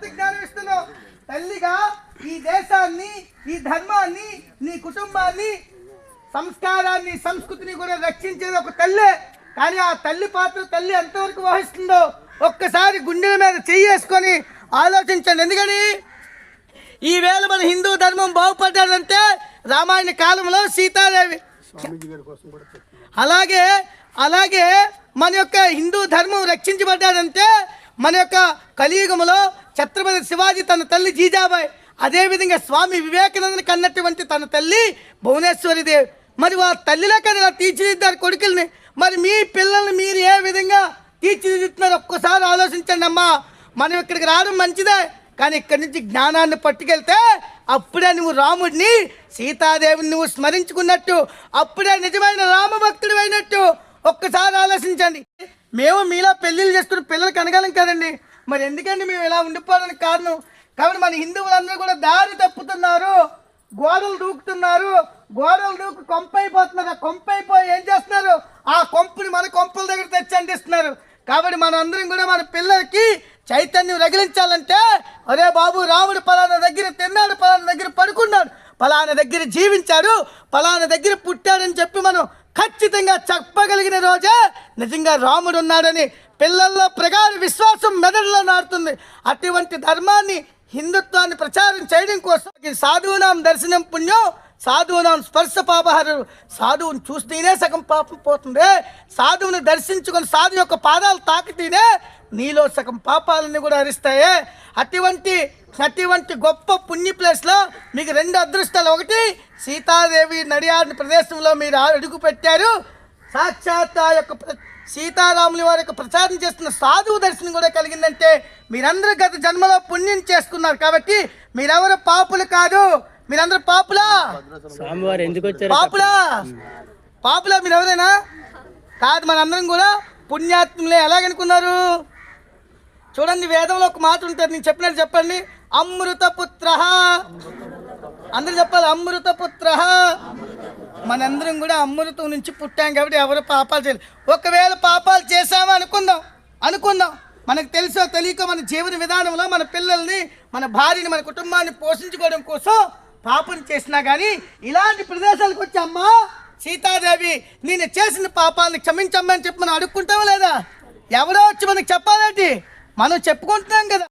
ఎంత జ్ఞానం ఇస్తున్నావు తల్లిగా ఈ దేశాన్ని ఈ ధర్మాన్ని నీ కుటుంబాన్ని సంస్కారాన్ని సంస్కృతిని కూడా రక్షించేది ఒక తల్లే. కానీ ఆ తల్లి పాత్ర తల్లి ఎంతవరకు వహిస్తుందో ఒక్కసారి గుండెల మీద చెయ్యేసుకొని ఆలోచించండి. ఎందుకని? ఈవేళ మన హిందూ ధర్మం బాగుపడ్డాదంటే రామాయణ కాలంలో సీతాదేవి. అలాగే అలాగే మన యొక్క హిందూ ధర్మం రక్షించబడ్డాదంటే మన యొక్క కలియుగంలో ఛత్రపతి శివాజీ తన తల్లి జీజాబాయ్. అదేవిధంగా స్వామి వివేకానందని కన్నటువంటి తన తల్లి భువనేశ్వరిదేవి మరి వాళ్ళ తల్లిలో కానీ ఇలా తీర్చిదిద్దారు కొడుకుల్ని. మరి మీ పిల్లల్ని మీరు ఏ విధంగా తీర్చిదిద్దుతున్నారు ఒక్కసారి ఆలోచించండి అమ్మా. మనం ఇక్కడికి రావడం మంచిదే. కానీ ఇక్కడి నుంచి జ్ఞానాన్ని పట్టుకెళ్తే అప్పుడే నువ్వు రాముడిని సీతాదేవిని నువ్వు స్మరించుకున్నట్టు అప్పుడే నిజమైన రామభక్తుడు అయినట్టు ఒక్కసారి ఆలోచించండి. మేము మీలో పెళ్ళిళ్ళు చేసుకుని పిల్లలు కనగలం కదండి. మరి ఎందుకండి మేము ఇలా ఉండిపోవడానికి కారణం? కాబట్టి మన హిందువులందరూ కూడా దారి తప్పుతున్నారు గోడలు దూకుతున్నారు గోడలు దూకు కొంపైపోతున్నారు ఆ కొంపైపోయి ఏం చేస్తున్నారు? ఆ కొంపుని మన కొంపుల దగ్గర తెచ్చి అందిస్తున్నారు. కాబట్టి మన అందరం కూడా మన పిల్లలకి చైతన్యం రగిలించాలంటే అరే బాబు రాముడు పలానా దగ్గర తిన్నాడు పలానా దగ్గర పడుకున్నాడు పలానా దగ్గర జీవించాడు పలానా దగ్గర పుట్టాడని చెప్పి మనం ఖచ్చితంగా చెప్పగలిగిన రోజే నిజంగా రాముడు ఉన్నాడని పిల్లల్లో ప్రగాఢ విశ్వాసం మెదడులో నాడుతుంది అటువంటి ధర్మాన్ని హిందుత్వాన్ని ప్రచారం చేయడం కోసం ఈ సాధువునాం దర్శనం పుణ్యం సాధువునాం స్పర్శ పాపహరు సాధువుని చూస్తేనే సగం పాపం పోతుంది. సాధువుని దర్శించుకొని సాధు యొక్క పాదాలు తాకితేనే నీలో సగం పాపాలని కూడా హరిస్తాయి అటువంటి అటువంటి గొప్ప పుణ్య ప్లేస్లో మీకు రెండు అదృష్టాలు. ఒకటి సీతాదేవి నడియాడిన ప్రదేశంలో మీరు అడుగు పెట్టారు సాక్షాత్ ఆ యొక్క సీతారాముల వారి యొక్క ప్రచారం చేస్తున్న సాధువు దర్శనం కూడా కలిగిందంటే మీరందరూ గత జన్మలో పుణ్యం చేసుకున్నారు కాబట్టి మీరెవరు పాపులు కాదు. మీరందరూ పాపులా? స్వామివారు ఎందుకు వచ్చారు పాపులా? పాపులా మీరు ఎవరైనా కాదు మనందరం కూడా పుణ్యాత్ములే. ఎలాగనుకున్నారు? చూడండి వేదంలో ఒక మాట ఉంటుంది. నేను చెప్పినట్టు చెప్పండి. అమృత పుత్ర అందరూ చెప్పాలి అమృత పుత్ర మనందరం కూడా అమ్మలతో నుంచి పుట్టాం కాబట్టి ఎవరు పాపాలు చేయలేదు ఒకవేళ పాపాలు చేశామో అనుకుందాం. అనుకుందాం. మనకు తెలుసో తెలియక మన జీవన విధానంలో మన పిల్లల్ని మన భార్యని మన కుటుంబాన్ని పోషించుకోవడం కోసం పాపం చేసినా కానీ ఇలాంటి ప్రదేశాలకు వచ్చి అమ్మా సీతాదేవి నేను చేసిన పాపాలను క్షమించమ్మని చెప్పి మనం అడుక్కుంటావా లేదా? ఎవరో వచ్చి మనకు చెప్పాలంటే? మనం చెప్పుకుంటున్నాం కదా.